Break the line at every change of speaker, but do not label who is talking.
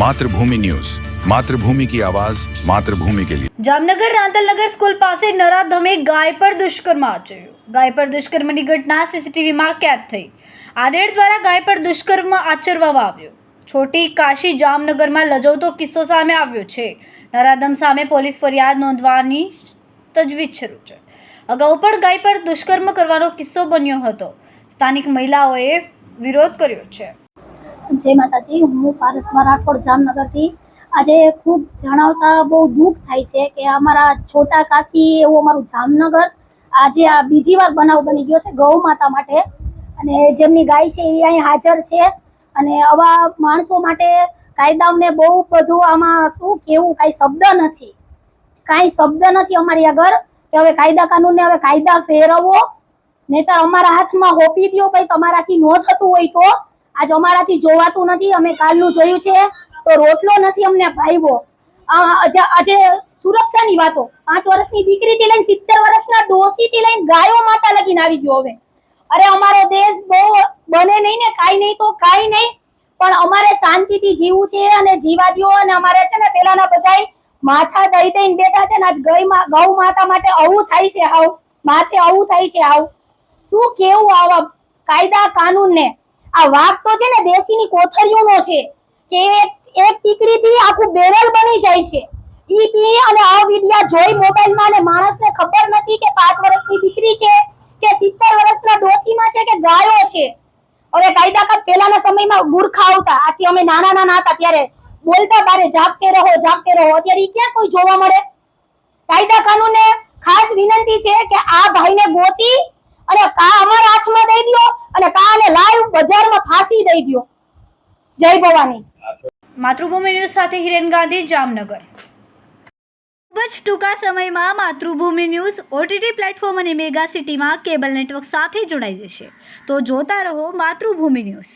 Mathrubhumi news. Mathrubhumi કી આવાજ, માતૃભૂમિ કે લિયે
જામનગર રાંતલનગર સ્કૂલ પાસે નરાધમે ગાય પર દુષ્કર્મ આચર્યું. ગાય પર દુષ્કર્મની ઘટના સીસીટીવીમાં કેદ થઈ. આદેડ દ્વારા ગાય પર દુષ્કર્મ આચરવામાં આવ્યો. છોટી કાશી જામનગરમાં લજવતો કિસ્સો સામે આવ્યો છે. નરાધમ સામે પોલીસ ફરિયાદ નોંધવાની તજવીજ શરૂ છે. અગાઉ પણ ગાય પર દુષ્કર્મ કરવાનો કિસ્સો બન્યો હતો. સ્થાનિક મહિલાઓએ વિરોધ કર્યો છે.
જય માતાજી, હું પારસમાં રાઠોડ જામનગરથી. આજે ખૂબ જણાવતા બહુ દુઃખ થાય છે કે અમારા છોટા કાશી એવું અમારું જામનગર આજે આ બીજી વાર બનાવ બની ગયો છે ગૌ માતા માટે. અને જેમની ગાય છે એ અહીં હાજર છે. અને આવા માણસો માટે કાયદાઓને બહુ બધું આમાં શું કેવું કાંઈ શબ્દ નથી. કાંઈ શબ્દ નથી અમારી આગળ કે હવે કાયદા કાનૂનને હવે કાયદા ફેરવો નહીતર અમારા હાથમાં હોપી દો ભાઈ તમારાથી ન થતું હોય તો આજ અમારાથી જોવાતું નથી, અમે કાલનું જોયું છે, તો રોટલો નથી અમને ભાઈવો આજે સુરક્ષાની વાતો. પાંચ વર્ષની દીકરીથી લઈને સિત્તેર વર્ષના ડોસીથી લઈને ગાયો માતા લગીને આવી ગયો હવે. અરે, અમારો દેશ બહુ બને નહીં ને, કાંઈ નહીં તો કાંઈ નહીં, પણ અમારે શાંતિથી જીવવું છે અને જીવા દ્યો અને અમારે છે ને પેલાના બધાય માથા દઈ દઈને બેઠા છે ને, આજ ગઈ ગૌ માતા માટે આવું થાય છે આવું માથે આવું થાય છે આવું શું કેવું આવા કાયદા કાનૂન ને આ વાઘ તો છે ને દેશીની કોથળીઓનો છે કે એક ટીકડીથી આખું બેરલ બની જાય છે. ઈ અને આ વિડિયા જોઈ મોબાઈલમાં અને માણસને ખબર નથી કે 5 વર્ષની દીકરી છે કે સિત્તેર વર્ષના ડોસીમાં છે કે ગાયો છે. હવે કાયદાકાર પહેલાના સમયમાં ગુરખા આવતા. આથી અમે નાના નાના હતા ત્યારે બોલતા બારે જાગતે રહો જાગતે રહો. અત્યારે ક્યાં કોઈ જોવા મળે? કાયદા કાનૂને ખાસ વિનંતી છે કે આ ભાઈને ગોતી અને કા અમારા હાથમાં દઈ દો અને કા બજારમાં ફાંસી દઈ દ્યો. જય ભવાની.
માતૃભૂમિ ન્યૂઝ સાથે હિરેન ગાંધી, જામનગર. ખૂબ જ ટૂંકા સમયમાં Mathrubhumi news O T T platform અને મેગા સિટીમાં કેબલ નેટવર્ક સાથે જોડાઈ જશે. તો જોતા રહો માતૃભૂમિ ન્યૂઝ.